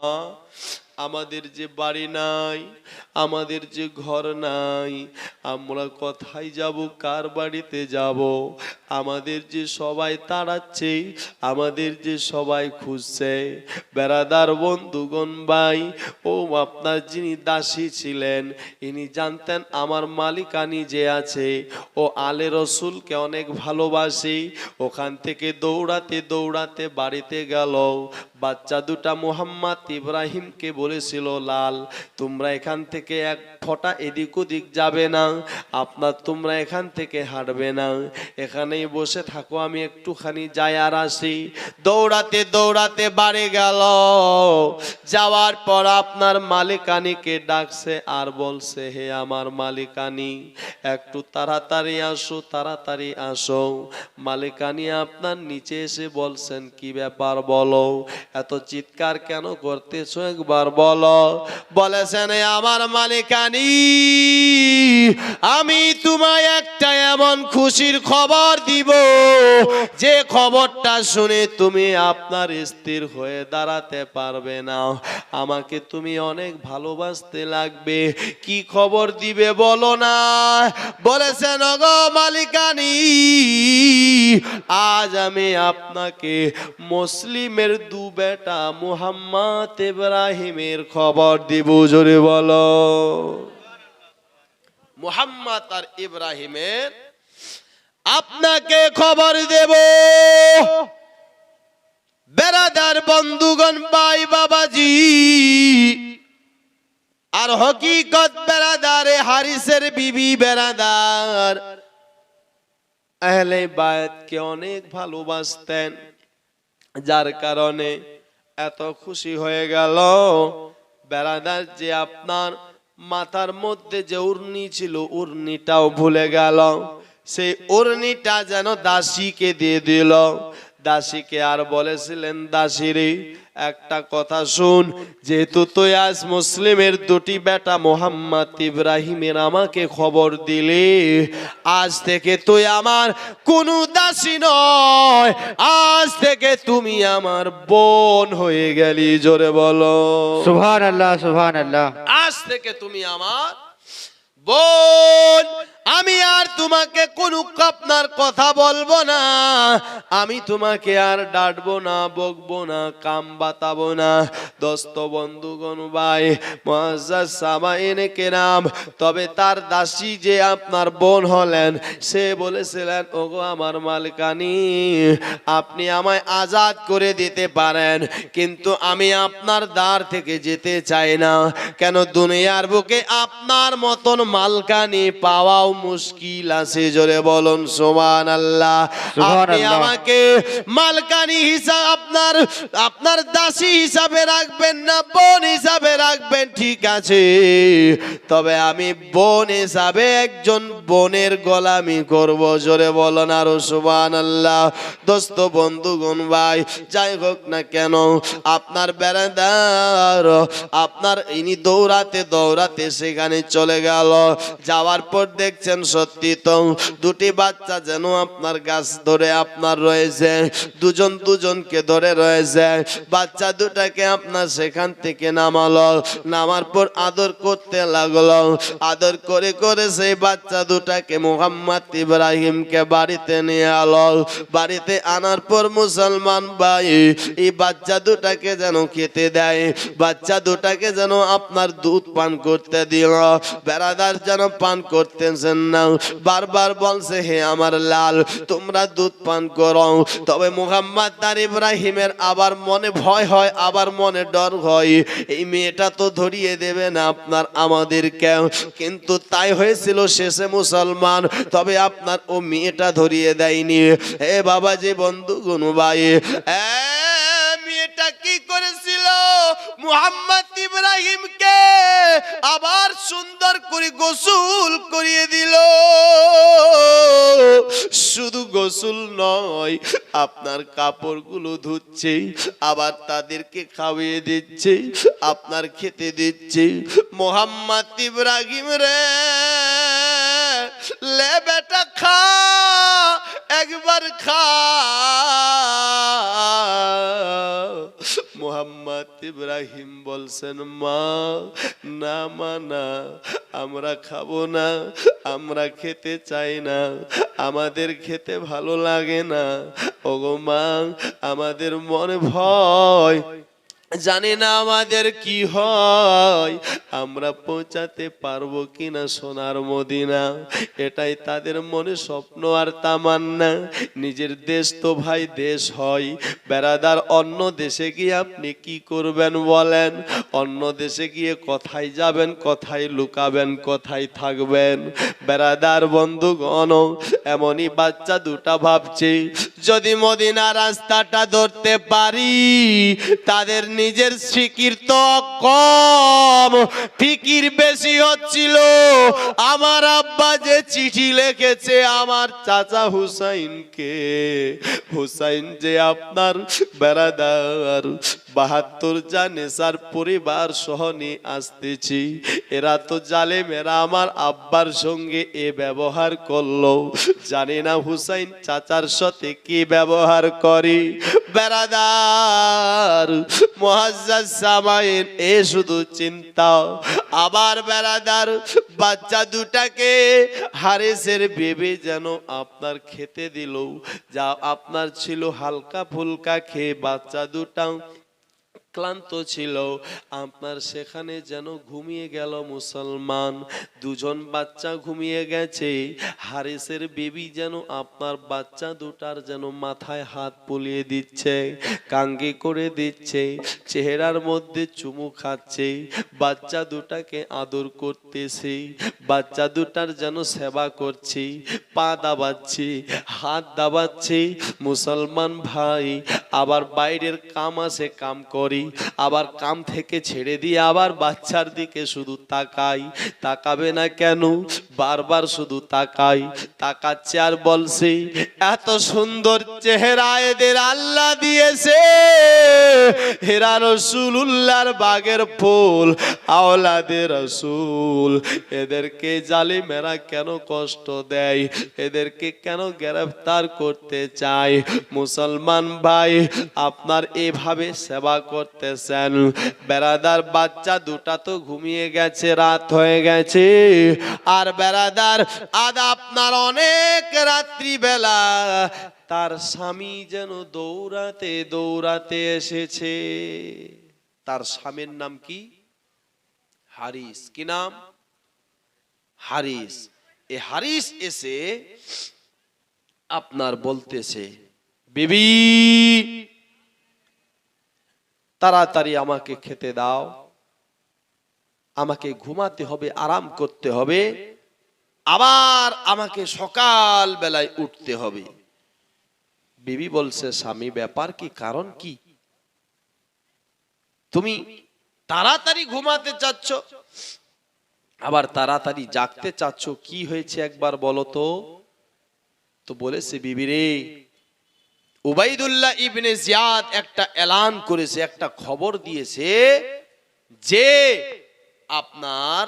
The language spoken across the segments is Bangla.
啊。আমাদের যে বাড়ি নাই, আমাদের যে ঘর নাই, আমরা কোথায় যাব, কার বাড়িতে যাব? আমাদের যে সবাই তাড়াচ্ছে, আমাদের যে সবাই খুঁজছে। বেড়াদার বন্ধুগণ ভাই, ও আপনার যিনি দাসী ছিলেন, ইনি জানতেন আমার মালিকানি যে আছে। ও আলে রসুলকে অনেক ভালোবাসি, ওখান থেকে দৌড়াতে দৌড়াতে বাড়িতে গেল। বাচ্চা দুটা মোহাম্মদ ইব্রাহিমকে বলেছিল, লাল, তোমরা এখান থেকে এক ফোঁটা এদিক ওদিক যাবে না, আপনার তোমরা এখান থেকে হাঁটবে না। এখানেই বসে থাকো, আমি একটুখানি যাই আর আসি। দৌড়াতে দৌড়াতে বাড়ি গেল। যাওয়ার পর আপনার মালিকানিকে ডাকছে আর বলছে, হে আমার মালিকানি, একটু তাড়াতাড়ি আসো তাড়াতাড়ি আসো। মালিকানি আপনার নিচে এসে বলছেন, কি ব্যাপার বলো? এত চিৎকার কেন করতেছো একবার বলো। বলেছেন আমার মালিকানি, আমি তোমায় একটা এমন খুশির খবর দিব। যে খবরটা শুনে তুমি আপনার স্থির হয়ে দাঁড়াতে পারবে না। আমাকে তুমি অনেক ভালোবাসতে লাগবে। কি খবর দিবে বলো না? বলেছেন, ওগো মালিকানি, আজ আমি আপনাকে মুসলিমের দু বেটা মুহাম্মদ ইব্রাহিমের খবর দিব, জোরে বলো। মুহাম্মদ আর ইব্রাহিমের আপনাকে খবর দেব। বেড়াদার বন্ধুগণ, ভাই বাবাজি, আর হকিকত বেড়াদারে হারিসের বিবি বেড়াদার আহলে বায়াতকে অনেক ভালোবাসতেন, যার কারণে এত খুশি হয়ে গেল। বেড়াদার যে আপনার মাথার মধ্যে যে উর্নি ছিল, উর্নিটাও ভুলে গেল। সেই উর্নিটা যেন দাসীকে দিয়ে দিল। দাসীকে আর বলেছিলেন দাসীরে একটা কথা শুন যেহেতু তুই আজ মুসলিমের দুটি বেটা মোহাম্মদ ইব্রাহিমের আমাকে খবর দিলি আজ থেকে তুই আমার কোনো দাসী নয় আজ থেকে তুমি আমার বোন হয়ে গেলি জোরে বলো। সুবহান আল্লাহ সুবহান আল্লাহ আজ থেকে তুমি আমার বোন, আমি আর তোমাকে কোন আপনার কথা বলব না। আমি তোমাকে আর ডাঁটবো না, বকবো না, কাম বাতাবো না। দোস্ত বন্ধুগণ ভাই সামাইনে তবে তার দাসী যে আপনার বোন হলেন, সে বলেছিলেন, ওগো আমার মালিকানি, আপনি আমায় আজাদ করে দিতে পারেন, কিন্তু আমি আপনার দ্বার থেকে যেতে চাই না। কেন দুনিয়ার বুকে আপনার মতন মালকানি পাওয়াও মুশকিল আছে জোরে বলুন সোমান আল্লাহ আপনি আমাকে মালকানি হিসাব আপনার আপনার দাসী হিসাবে রাখবেন না বোন হিসাবে রাখবেন ঠিক আছে। তবে আমি বোন হিসাবে একজন বোনের গোলামি করব জোরে বলুন আরও সুবান আল্লাহ দোস্ত বন্ধুগণ ভাই যাই হোক না কেন আপনার বেড়াদার আপনার ইনি দৌড়াতে দৌড়াতে সেখানে চলে গেল। যাওয়ার পর দেখছেন সত্যি তো দুটি বাচ্চা যেন আপনার গাছ ধরে আপনার রয়েছে, দুজন দুজনকে ধরে রয়েছে। বাচ্চা দুটাকে আপনার সেখান থেকে নামালো, নামার পর আদর করতে লাগল। আদর করে করে সেই বাচ্চা দুটাকে মোহাম্মদ ইব্রাহিমকে বাড়িতে নিয়ে আলো। বাড়িতে আনার পর মুসলমান ভাই, এই বাচ্চা দুটাকে যেন খেতে দেয়, বাচ্চা দুটাকে যেন আপনার দুধ পান করতে দিল। বেড়াদার যেন পান করতেছেন না বারবার বলছে হে আমার লাল তোমরা দুধ পান করো। তবে মুহাম্মদ তার ইব্রাহিমের আবার মনে ভয় হয় আবার মনে ডর হয়। এই মেয়েটা তো ধরিয়ে দেবে না আপনার আমাদেরকে। কিন্তু তাই হয়েছিল শেষে মুসলমান। তবে আপনার ও মেয়েটা ধরিয়ে দেয়নি। হে বাবা যে বন্ধু গুনু ভাই এ, মেয়েটা কি করেছিল? মুহাম্মদ ইব্রাহিমকে আবার সুন্দর করে গোসল করিয়ে দিল। শুধু গোসল নয়, আপনার কাপড়গুলো ধুচ্ছে, আবার তাদেরকে খাওয়িয়ে দিচ্ছে, আপনার খেতে দিচ্ছে। মোহাম্মদ ইব্রাহিম রে, লে বেটা খা, একবার খা। মোহাম্মদ ইব্রাহিম বলছেন, মা, না মা না আমরা খাব না, আমরা খেতে চাই না, আমাদের খেতে ভালো লাগে না। ওগো মা, আমাদের মনে ভয়। জানি না আমাদের কি হয়। আমরা পৌঁছাতে পারব কিনা সোনার মদিনা। এটাই তাদের মনে স্বপ্ন আর তামান্না। নিজের দেশ তো ভাই দেশ হয়। বেড়াদার অন্য দেশে গিয়ে আপনি কি করবেন বলেন? অন্য দেশে গিয়ে কোথায় যাবেন, কোথায় লুকাবেন, কোথায় থাকবেন? বেড়াদার বন্ধুগণ, এমনই বাচ্চা দুটা ভাবছে। যদি মদিনা রাস্তাটা ধরতে পারি, তাদের নিজের স্বীকৃত কম। ফিকির বেশি হচ্ছিল। আমার আব্বা যে চিঠি লিখেছে আমার চাচা হুসাইনকে। হুসাইন যে আপনার বেড়াদার বাহাত্তর জানেসার পরিবার সহ নিয়ে আসতেছি। এরা তো জালেম এরা আমার আব্বার সঙ্গে এ ব্যবহার করল। জানি না হুসাইন চাচার সাথে কি ব্যবহার করি। বেড়াদার মহাজ্জাজ সামাইন এ শুধু চিন্তা। আবার বেড়াদার বাচ্চা দুটাকে হারেসের বেবে যেন আপনার খেতে দিল। যা আপনার ছিল হালকা ফুলকা খেয়ে বাচ্চা দুটা ক্লান্ত ছিল। আপনার সেখানে যেন ঘুমিয়ে গেল মুসলমান। দুজন বাচ্চা ঘুমিয়ে গেছে। হারিসের বেবি যেন আপনার বাচ্চা দুটার যেন মাথায় হাত বুলিয়ে দিচ্ছে, কাঙ্গি করে দিচ্ছে, চেহারার মধ্যে চুমু খাচ্ছে। বাচ্চা দুটাকে আদর করতেছে। বাচ্চা দুটার যেন সেবা করছি, পা দাবাচ্ছি, হাত দাবাচ্ছি, মুসলমান ভাই, আবার বাইরের কাম আছে কাম করি, আবার কাম থেকে ছেড়ে দিয়ে আবার বাচ্চার দিকে শুধু তাকাই, তাকাবে না কেন? বারবার শুধু তাকাই, তাকাচ্ছে আর বলছি, এত সুন্দর চেহারা এদের আল্লাহ দিয়েছে। হেরা রসুল্লাহর বাগের ফুল, আওলাদের রসুল এদেরকে জালিমেরা কেন কষ্ট দেয়? এদেরকে কেন গ্রেফতার করতে চায়? মুসলমান ভাই, আপনার এভাবে সেবা করতেছেন। বেড়াদার বাচ্চা দুটা তো ঘুমিয়ে গেছে, রাত হয়ে গেছে। আর বেড়াদার আজ আপনার অনেক রাত্রিবেলা। তার স্বামী যেন দৌড়াতে দৌড়াতে এসেছে। তার স্বামীর নাম কি? হারিস। কি নাম? হারিস। এ হারিস এসে আপনার বলতেছে, বিবি, তাড়াতাড়ি আমাকে খেতে দাও। আমাকে ঘুমাতে হবে, আরাম করতে হবে। আবার আমাকে সকাল বেলায় উঠতে হবে। বিবি বলছে, স্বামী, ব্যাপার কি? কারণ কি? তুমি তাড়াতাড়ি ঘুমাতে চাচ্ছ? আবার তাড়াতাড়ি জাগতে চাচ্ছ, কি হয়েছে একবার বলো তো? তো বলেছে, বিবি রে, উবাইদুল্লাহ ইবনে জিয়াদ একটা এলান করেছে, একটা খবর দিয়েছে যে আপনার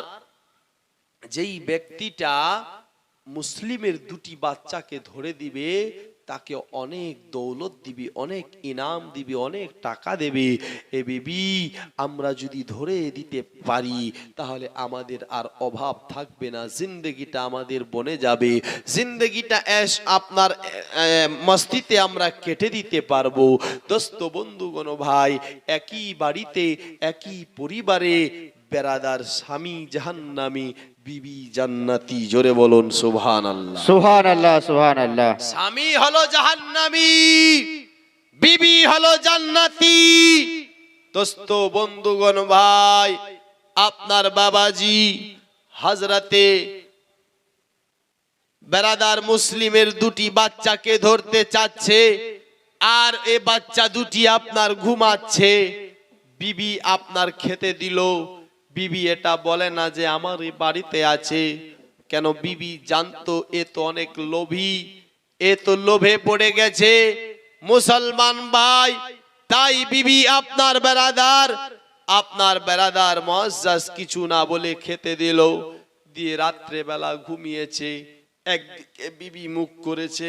যেই ব্যক্তিটা মুসলিমের দুটি বাচ্চাকে ধরে দিবে তাকে অনেক দৌলত দিবি, অনেক ইনাম দিবি, অনেক টাকা দেবে। এ বিবি, আমরা যদি ধরে দিতে পারি, তাহলে আমাদের আর অভাব থাকবে না। জিন্দগিটা আমাদের বনে যাবে। জিন্দগিটা এস আপনার মস্তিতে আমরা কেটে দিতে পারব। দোস্ত বন্ধুগণ ভাই, একই বাড়িতে, একই পরিবারে বেরাদার স্বামী জাহান্নামী বিবি জান্নাতি জোরে বলুন সুবহান আল্লাহ সুবহান আল্লাহ সুবহান আল্লাহ স্বামী হলো জাহান্নামী বিবি হলো জান্নাতি। দোস্ত বন্ধুগণ ভাই আপনার বাবাজি হাজরাতে বেরাদার মুসলিমের দুটি বাচ্চাকে ধরতে চাচ্ছে আর এ বাচ্চা দুটি আপনার ঘুমাচ্ছে। বিবি আপনার খেতে দিল। বিবি এটা বলে না যে আমার এই বাড়িতে আছে। কেন বিবি জানতো, এ তো অনেক লোভী, এ তো লোভে পড়ে গেছে। মুসলমান ভাই, তাই বিবি আপনার বেড়াদার আপনার বেড়াদার মহাজ কিছু না বলে খেতে দিল। দিয়ে রাত্রে বেলা ঘুমিয়েছে, একদিকে বিবি মুখ করেছে,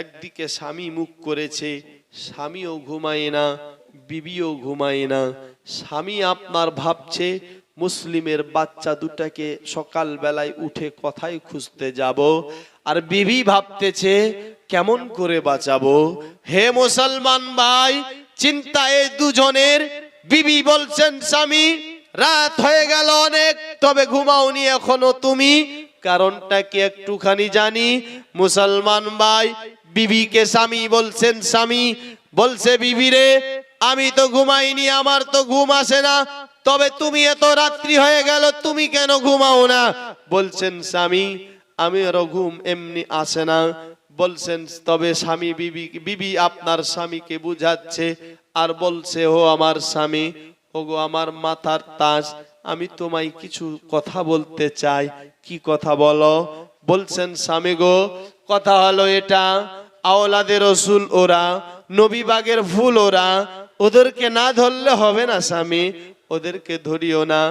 একদিকে স্বামী মুখ করেছে। স্বামীও ঘুমায় না, বিবিও ঘুমায় না। স্বামী আপনার ভাবছে মুসলিমের বাচ্চা দুটাকে সকাল বেলায় উঠে কথাই খুঁজতে যাব। আর বিবি ভাবতেছে, কেমন করে বাঁচাবো? হে মুসলমান ভাই চিন্তা এই দুজনের বিবি বলছেন, স্বামী, রাত হয়ে গেল অনেক, তবে ঘুমাওনি এখনও তুমি। কারণটা কি একটুখানি জানি? মুসলমান ভাই, বিবিকে স্বামী বলছেন, স্বামী, বলছে বিবি রে আমি তো ঘুমাইনি, আমার তো ঘুম আসে না। তবে তুমি এত রাত্রি হয়ে গেল, তুমি কেন ঘুমাও না? বলছেন, স্বামী, আমি আরও ঘুম এমনি আসে না। বলছেন, তবে স্বামী, বিবি বিবি আপনার স্বামীকে বুঝাচ্ছে। আর বলছে, ও আমার স্বামী, ওগো আমার মাথার তাজ, আমি তোমায় কিছু কথা বলতে চাই। কি কথা বলো? বলছেন, স্বামী গো, কথা হলো এটা, আওলাদের রসুল ওরা, নবীবাগের ফুল ওরা, ওদেরকে না ধরলে হবে না স্বামী। ওদেরকে ধরিও না,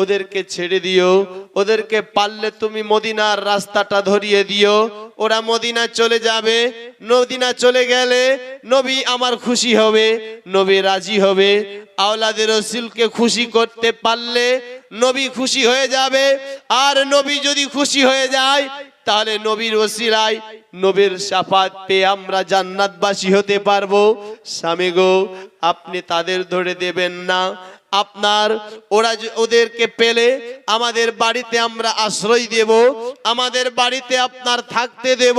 ওদেরকে ছেড়ে দিও, ওদেরকে পারলে তুমি মদিনার রাস্তাটা ধরিয়ে দিও। ওরা মদিনা চলে যাবে, মদিনা চলে গেলে নবী আমার খুশি হবে, নবী রাজি হবে। আওলাদের রসুলকে খুশি করতে পারলে নবী খুশি হয়ে যাবে। আর নবী যদি খুশি হয়ে যায়, তাহলে নবীর ওসিলায় নবীর সাফাত পেয়ে আমরা জান্নাতবাসী হতে পারব। স্বামী গো, আপনি তাদের ধরে দেবেন না আপনার, ওরা ওদেরকে পেলে আমাদের বাড়িতে আমরা আশ্রয় দেব, আমাদের বাড়িতে আপনার থাকতে দেব,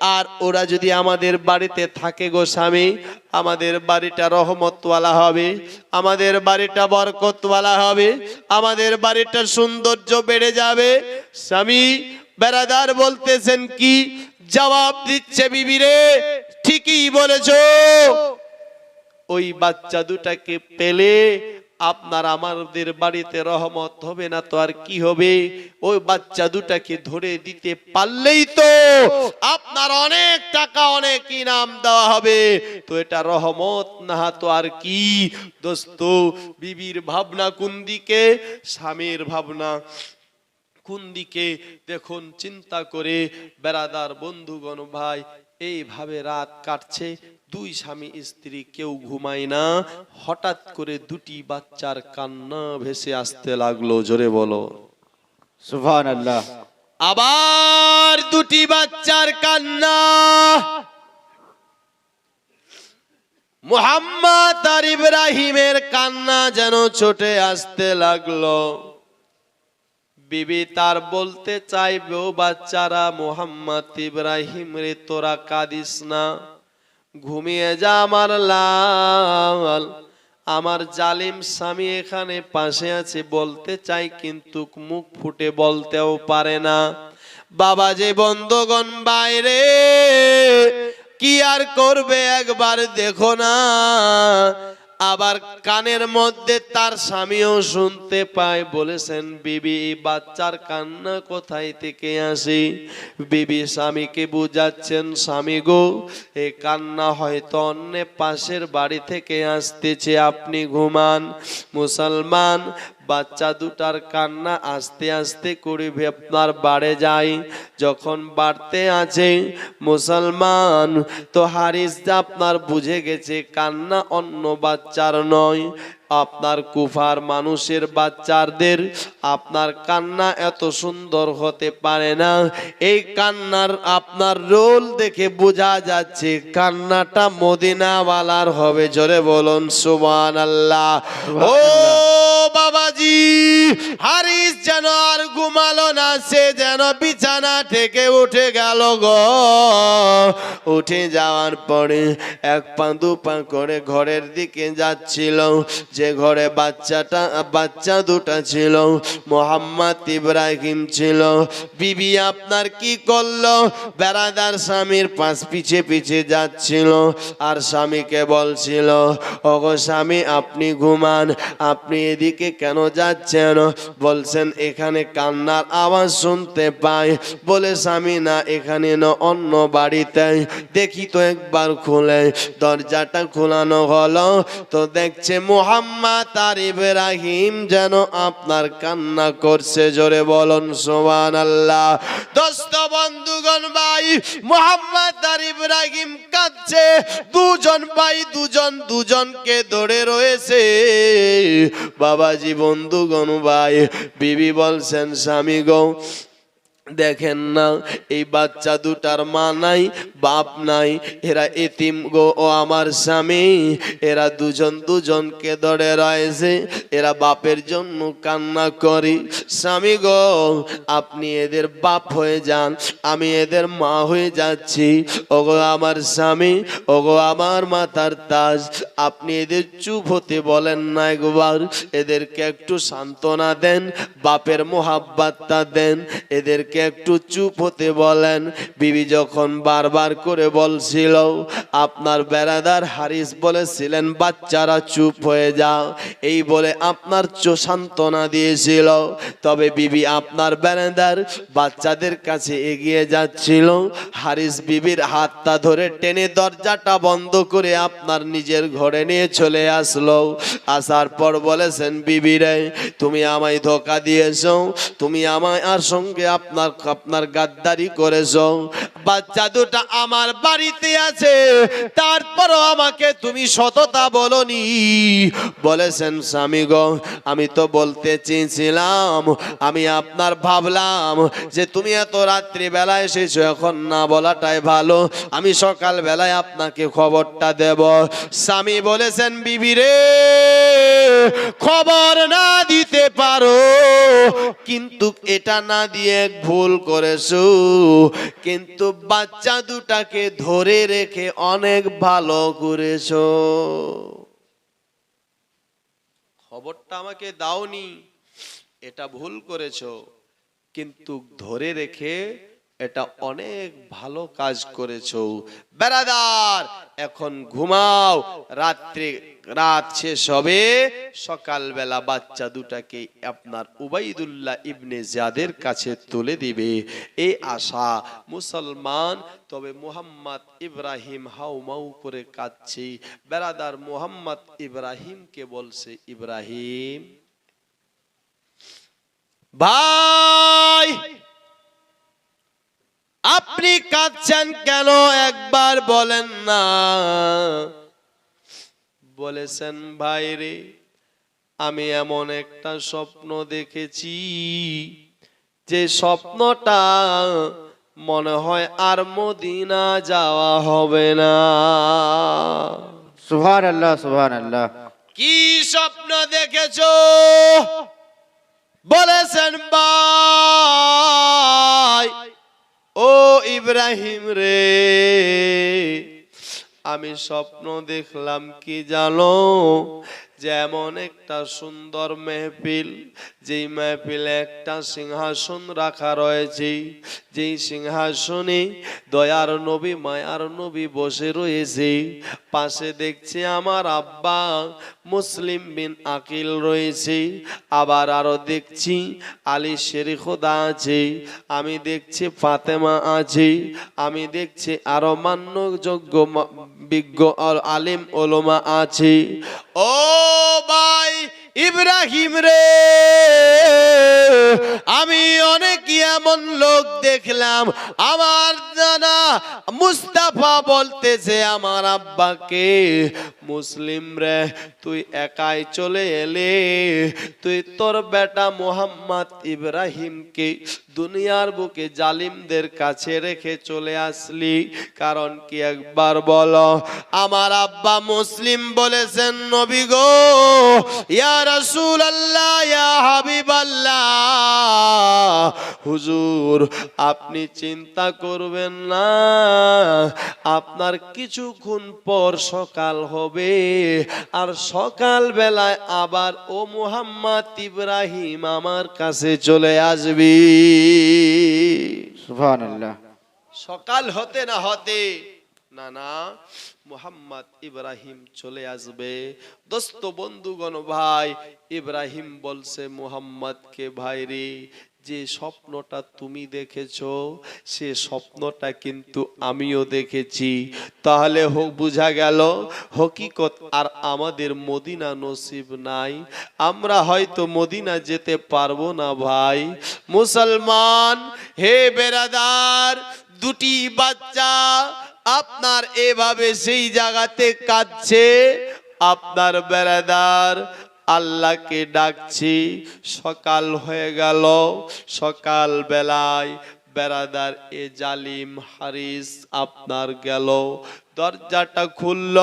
আর ওরা যদি আমাদের বাড়িতে থাকে গো স্বামী, আমাদের বাড়িটা রহমতওয়ালা হবে, আমাদের বাড়িটা বরকতওয়ালা হবে, আমাদের বাড়িটার সৌন্দর্য বেড়ে যাবে। স্বামী বেড়াদার বলতেছেন কি? জবাব দিচ্ছে বিবিরে ঠিকই বলেছ। ওই বাচ্চা দুটাকে পেলে আপনার আমাদের বাড়িতে রহমত হবে না তো আর কি হবে? ওই বাচ্চা দুটাকে ধরে দিতে পারলেই তো আপনার অনেক টাকা, অনেক ইনাম দেওয়া হবে। তো এটা রহমত না তো আর কি? দোস্ত, বিবির ভাবনা কোন দিকে? স্বামীর ভাবনা কোন দিকে? দেখুন, চিন্তা করে বেড়াদার বন্ধুগণ ভাই, এইভাবে রাত কাটছে দুই স্বামী স্ত্রী কেউ ঘুমায় না হঠাৎ করে দুটি বাচ্চার কান্না ভেসে আসতে লাগল জোরে বলো। সুবহান আল্লাহ আবার দুটি বাচ্চার কান্না। মুহাম্মদ আর ইব্রাহিমের কান্না যেন ছোটে আসতে লাগল। বিবি তার বলতে চাইবে ও বাচ্চারা মোহাম্মদ ইব্রাহিম রে তোরা কাঁদিস না। ঘুমিয়ে যা আমার লাল। আমার জালিম স্বামী এখানে পাশে আছে, বলতে চাই কিন্তু মুখ ফুটে বলতেও পারে না। বাবা যে বন্ধগণ বাইরে, কি আর করবে একবার দেখো না। আবার কানের মধ্যে তার স্বামীও শুনতে পায়, বলেছেন, বিবি বাচ্চার কান্না কোথায় থেকে আসি? বিবি স্বামীকে বুঝাচ্ছেন, স্বামী গো, এ কান্না হয়তো অন্য পাশের বাড়ি থেকে আসতেছে, আপনি ঘুমান, মুসলমান বাচ্চা দুটার কান্না আস্তে আস্তে করে আপনার বাড়ে যায়। যখন বাড়তে আছে, মুসলমান, তো হারিস আপনার বুঝে গেছে, কান্না অন্য বাচ্চার নয়। আপনার কুফার মানুষের বাচ্চাদের আপনার কান্না এত সুন্দর হতে পারে না। এই কান্নার আপনার রোল দেখে বোঝা যাচ্ছে, কান্নাটা মদিনাওয়ালার হবে। জোরে বলুন সুবান আল্লাহ ও বাবাজি, হারিস যেন আর ঘুমালো না, সে যেন বিছানা থেকে উঠে গেল গো। উঠে যাওয়ার পরে এক পা, দু পা করে ঘরের দিকে যাচ্ছিল। যে ঘরে বাচ্চাটা, বাচ্চা দুটা ছিল, মোহাম্মদ ইব্রাহিম ছিল। বিবি আপনার কি করল? বেড়াদার স্বামীর পাশ পিছে পিছে যাচ্ছিল আর স্বামীকে বলছিল, ওগো স্বামী, আপনি ঘুমান, আপনি এদিকে কেন যাচ্ছেন? বলছেন, এখানে কান্নার আওয়াজ শুনতে পাই। বলে, স্বামী, না, এখানে না, অন্য বাড়িতে। দেখি তো একবার খুলে। দরজাটা খোলানো হলো, তো দেখছে মোহাম্মদ আর ইব্রাহিম যেন আপনার কান্না করছে, জোরে বলুন সোমান আল্লাহ দোস্ত, বন্ধুগণ, ভাই, মোহাম্মদ আর ইব্রাহিম কাঁদছে। দুজন ভাই, দুজন, দুজনকে ধরে রয়েছে। বাবাজি, বন্ধুগণ, ভাই, বিবি বলছেন, স্বামী গো দেখেন না, এই বাচ্চা দুটার মা নাই, বাপ নাই, এরা এতিম গো, ও আমার স্বামী। এরা দুজন দুজনকে ধরে রয়েছে, এরা বাপের জন্য কান্না করি। স্বামী গো, আপনি এদের বাপ হয়ে যান, আমি এদের মা হয়ে যাচ্ছি। ওগো আমার স্বামী, ওগো আমার মাতার তাজ, আপনি এদের চুপ হতে বলেন না একবার এদেরকে একটু সান্ত্বনা দেন, বাপের মোহাব্বাতটা দেন, এদেরকে একটু চুপ হতে বলেন। বিবি যখন বারবার করে বলছিল, আপনার বেড়াদার হারিস বলেছিলেন, বাচ্চারা চুপ হয়ে যাও। এই বলে আপনার সান্ত্বনা দিয়েছিল। তবে বিবি আপনার বেড়াদার বাচ্চাদের কাছে এগিয়ে যাচ্ছিল। হারিস বিবির হাতটা ধরে টেনে দরজাটা বন্ধ করে আপনার নিজের ঘরে নিয়ে চলে আসলো। আসার পর বলেছেন বিবিরে তুমি আমায় ধোকা দিয়েছ। তুমি আমায় আর সঙ্গে আপনার আপনার গাদ্দারি করেছ। বাচ্চা দুটা আমার বাড়িতে আছে। তারপরও আমাকে তুমি সততা বলনি। বলেছেন স্বামী গো, আমি তো বলতে চেয়েছিলাম, আমি আপনার ভাবলাম যে তুমি এত রাত্রি বেলা এসেছ, এখন না বলাটাই ভালো। আমি সকাল বেলায় আপনাকে খবরটা দেব। স্বামী বলেছেন বিবিরে খবর না দিতে পারো, কিন্তু এটা না দিয়ে ভুল করেছ। কিন্তু বাচ্চা দুটাকে ধরে রেখে অনেক ভালো করেছ। খবরটা আমাকে দাওনি, এটা ভুল করেছ। কিন্তু ধরে রেখে এটা অনেক ভালো কাজ করেছ। বেড়াদার এখন ঘুমাও। রাত্রে, রাত শেষ হবে। সকালবেলা বাচ্চা দুটাকে আপনার উবাইদুল্লাহ ইবনে জাদের কাছে তুলে দিবে। এই আশা মুসলমান, তবে মুহাম্মদ ইব্রাহিম হাউমাউ করে কাঁদছে। বেড়াদার মুহাম্মদ ইব্রাহিমকে বলছে, ইব্রাহিম, ভাই আপনি কাঁদছেন কেন? একবার বলেন না। বলেছেন ভাই রে আমি এমন একটা স্বপ্ন দেখেছি যে স্বপ্নটা মনে হয় আর মদিনা যাওয়া হবে না। সুবহান আল্লাহ সুবহান আল্লাহ কি স্বপ্ন দেখেছ? বলেছেন ভাই ও ইব্রাহিম রে আমি স্বপ্ন দেখলাম কি জানো? যেমন একটা সুন্দর মেহফিল যেই মেহফিলে একটা সিংহাসন রাখা রয়েছে, যেই সিংহাসনে দয়ার নবী, মায়ার নবী বসে রয়েছে। পাশে দেখছি আমার আব্বা মুসলিম বিন আকিল রয়েছে। আবার আরও দেখছি আলী শেরি খোদা আছে। আমি দেখছি ফাতেমা আছে। আমি দেখছি আরও মান্যযোগ্য বিজ্ঞ আল- আলিম ওলমা আছে। ও ভাই ইব্রাহিম রে, আমি অনেক এমন লোক দেখলাম। আমার জানা মুস্তাফা বলতেছে, আমার আব্বাকে মুসলিম রে, তুই একাই চলে এলে। তুই তোর বেটা মোহাম্মদ ইব্রাহিমকে দুনিয়ার বুকে জালিমদের কাছে রেখে চলে আসলি। কারণ কি একবার বলো, আমার আব্বা মুসলিম বলেছেন, নবী গো, ইয়া রাসূল আল্লাহ ইয়া হাবিব হুজুর আপনি চিন্তা করবেন না আপনার কিছুক্ষণ পর সকাল হবে আর সকাল বেলায় আবার ও মুহাম্মদ ইব্রাহিম আমার কাছে চলে আসবি। সকাল হতে না হতে না না মুহাম্মদ ইব্রাহিম চলে আসবে। দোস্ত বন্ধুগণ ভাই, ইব্রাহিম বলছে মুহাম্মদকে ভাই রে, যে স্বপ্নটা তুমি দেখেছ, সে স্বপ্নটা কিন্তু আমিও দেখেছি। তাহলে হোক, বোঝা গেল, হকিকত আর আমাদের মদিনা নসিব নাই। আমরা হয়তো মদিনা যেতে পারব না ভাই। মুসলমান, হে বেরাদার দুটি বাচ্চা আপনার এভাবে সেই জায়গাতে কাঁদছে, আপনার বেড়াদার আল্লাহকে ডাকছি, সকাল হয়ে গেল সকাল বেলায় বেড়াদার এ জালিম হারিস আপনার গেল। দরজাটা খুলল।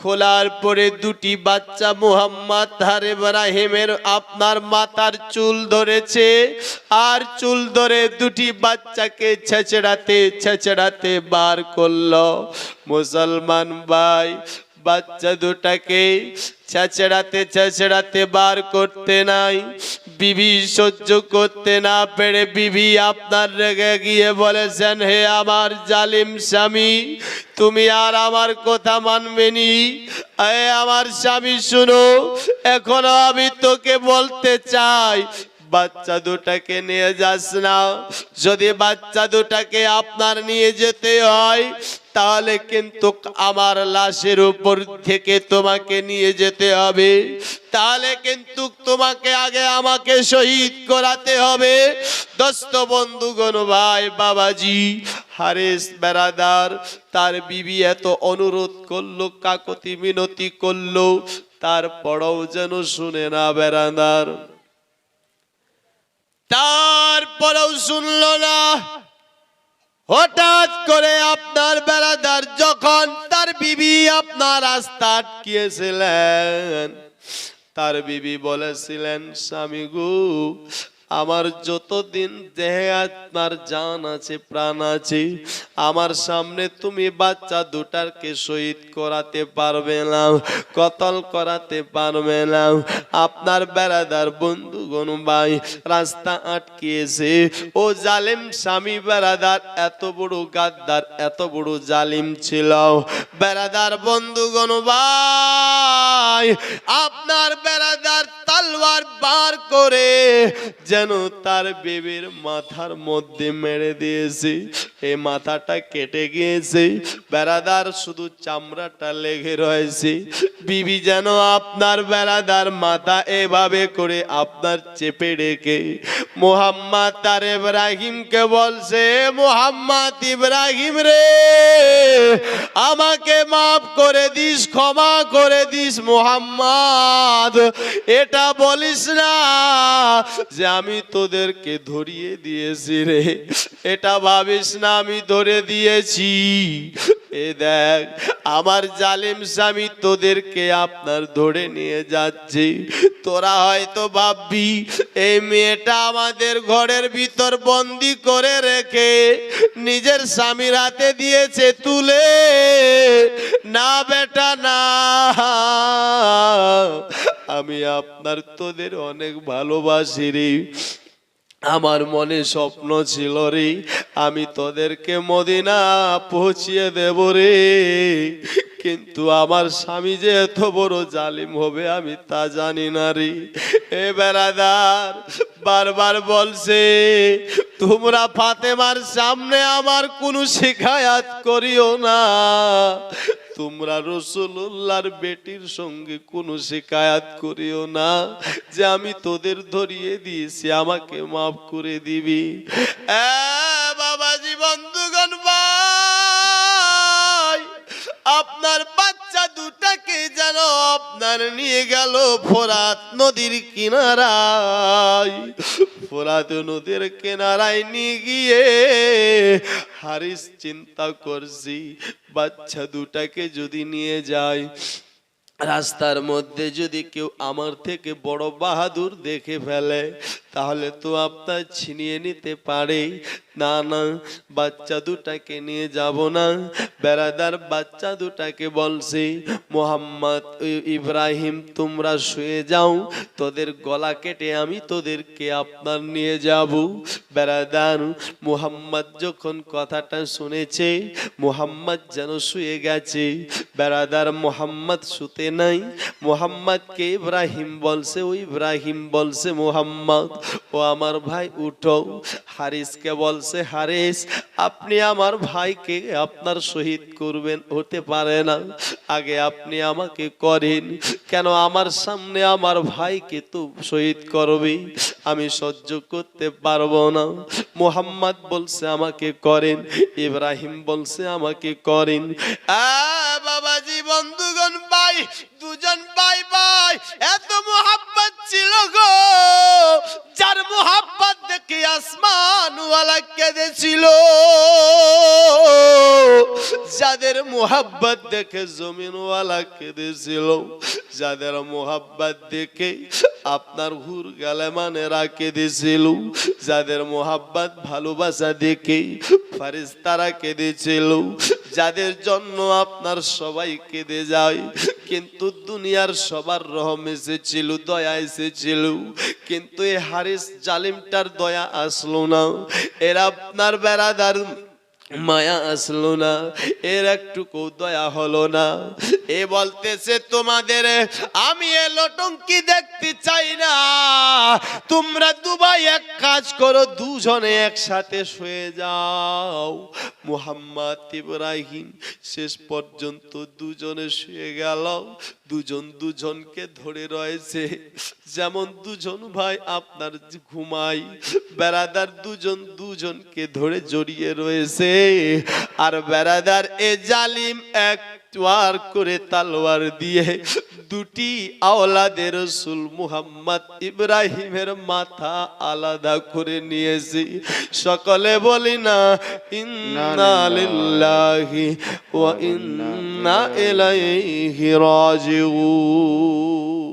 খোলার পরে দুটি বাচ্চা মুহাম্মদ হার ইব্রাহিমের আপনার মাথার চুল ধরেছে আর চুল ধরে দুটি বাচ্চাকে ছেচড়াতে ছেচড়াতে বার করল। মুসলমান ভাই বাচ্চা দুটাকে ছেচড়াতে ছেচড়াতে বার করতে নাই। বিবি সহ্য করতে না পেরে বিবি আপনার রেগে গিয়ে বলেছেন, হে আমার জালিম স্বামী, তুমি আর আমার কথা মানবেনি আমার স্বামী, শুনো, এখনও আমি তোকে বলতে চাই বাচ্চা দুটাকে নিয়ে যাস না। যদি বাচ্চা দুটাকে আপনার নিয়ে যেতে হয়, তাহলে কিন্তু আমার লাশের উপর থেকে তোমাকে নিয়ে যেতে হবে। তাহলে কিন্তু তোমাকে আগে আমাকে শহীদ করাতে হবে। দোস্ত বন্ধুগণ, ভাই, বাবাজি, হারেস বেড়াদার তার বিবি এত অনুরোধ করল, কাকতি মিনতি করল, তারপরও যেন শুনে না বেড়াদার তারপরেও শুনল না। হঠাৎ করে আপনার বেড়াদার যখন তার বিবি আপনার রাস্তা আটকিয়েছিলেন, তার বিবি বলেছিলেন, স্বামী গো আমার যতদিন দেহে আপনার জান আছে, প্রাণ আছে, আমার সামনে তুমি বাচ্চা দুটারকে শহীদ করাতে পারবে না, কতল করাতে পারবে না। আপনার বেড়াদার বন্ধুগণ ভাই, রাস্তা আটকিয়েছে। ও জালিম স্বামী বেড়াদার এত বড় গাদ্দার, এত বড় জালিম ছিল। বেড়াদার বন্ধু বন্ধুগণ ভাই, আপনার বেড়াদার তালওয়ার বার করে যেন তার বেবির মাথার মধ্যে মেরে দিয়েছে। এই মাথাটা কেটে গিয়েছে। বেড়াদার শুধু চামড়াটা লেগে রয়েছে। বিবি যেন আপনার বেড়াদার মাথা এভাবে করে আপনার চেপে রেখে। মোহাম্মদ তার ইব্রাহিমকে বলছে, মোহাম্মদ ইব্রাহিম রে, আমাকে মাফ করে দিস, ক্ষমা করে দিস, মোহাম্মদ। এটা বলিস না যে আমি তোদেরকে ধরিয়ে দিয়েছি রে। এটা ভাবিস না আমি ধরে দিয়েছি। এ দেখ, আমার জালিম স্বামী তোদেরকে আপনার ধরে নিয়ে যাচ্ছে। তোরা হয়তো ভাববি, এই মেয়েটা আমাদের ঘরের ভিতর বন্দি করে রেখে নিজের স্বামীর হাতে দিয়েছে, তুলে। না বেটা, না। আমি আপনার তোদের অনেক ভালোবাসি রে। আমার মনে স্বপ্ন ছিল রে, আমি তোদেরকে মদিনা পৌঁছিয়ে দেব রে। কিন্তু আমার স্বামী যে এত বড় জালিম হবে, আমি তা জানি না রে। এ বেড়াদার, বারবার বলছে, তোমরা ফাতেমার সামনে আমার কোনো শিকায়াত করিও না। তোমরা রসুল্লাহর বেটির সঙ্গে কোনো শিকায়াত করিও না যে আমি তোদের ধরিয়ে দিয়েছি, আমাকে মাফ করে দিবি। বাবাজি বন্ধুগণ ভাই, আপনার বাচ্চা দুটাকে যেন আপনার নিয়ে গেল ফোরাত নদীর কিনারায়। ফোরাত নদীর কিনারায় নিয়ে গিয়ে হারিস চিন্তা করছি বাচ্চা দুটাকে যদি নিয়ে যায়, রাস্তার মধ্যে যদি কেউ আমার থেকে বড় বাহাদুর দেখে ফেলে তাহলে তো আপনার ছিনিয়ে নিতে পারে। না না, বাচ্চা দুটাকে নিয়ে যাব না। বেড়াদার বাচ্চা দুটাকে বলছে, মোহাম্মদ ইব্রাহিম, তোমরা শুয়ে যাও। তোদের গলা কেটে আমি তোদেরকে আপনার নিয়ে যাব। বেড়াদার মুহাম্মদ যখন কথাটা শুনেছে, মুহাম্মদ যেন শুয়ে গেছে। বেড়াদার মোহাম্মদ শুতে নাই। মোহাম্মদকে ইব্রাহিম বলছে, ও ইব্রাহিম, বলছে মোহাম্মদ ও আমার ভাই উঠো। হারিসকে বলছে, হারিস, আপনি আমার ভাইকে আপনার শহীদ করবেন, হতে পারে না। আগে আপনি আমাকে করেন। কেন আমার সামনে আমার ভাইকে তো শহীদ করবে? আমি সহ্য করতে পারব না। মোহাম্মদ বলছে, আমাকে করেন। ইব্রাহিম বলছে, আমাকে করেন। আ, বাবাজি, বন্ধুগণ, ভাই, দুজন ভাই, এত মোহাব্বত ছিল গো। যার মোহাব্বত দেখে আসমান ওয়ালা কেঁদেছিল। যাদের মোহাব্বত দেখে জমিনওয়ালা কেঁদেছিল, যাদের মোহাব্বত দেখে আপনার হুর গালে মানে রাখে দিছিল যাদের মোহাব্বত ভালোবাসা দেখে ফারিস্তারা কেঁদেছিল, যাদের জন্য আপনার সবাই কেঁদে যায়, কিন্তু দুনিয়ার সবার রহম এসেছিল, দয়া এসেছিল। কিন্তু এ হারিস জালিমটার দয়া আসলো না। এরা আপনার বেড়াদার মায়া আসলো না। এর একটুকু দয়া হলো না। এ বলতেছে তোমাদের, আমি এ লটঙ্কি দেখতে চাই না। তোমরা দুবাই এক কাজ করো, দুজনে একসাথে শুয়ে যাও। মুহাম্মদ ইব্রাহিম শেষ পর্যন্ত দুজনে শুয়ে গেল। দুজন দুজনকে ধরে রয়েছে। যেমন দুজন ভাই আপনার ঘুমাই বেড়াদার দুজন দুজনকে ধরে জড়িয়ে রয়েছে। আর বেড়াদার এ জালিম এক তোয়ার করে তালোয়ার দিয়ে দুটি আওলাদের রসুল মুহাম্মদ ইব্রাহিমের মাথা আলাদা করে নিয়েছি। সকলে বলি না, ইন্না লিল্লাহি ওয়া ইন্না ইলাইহি রাজিউন।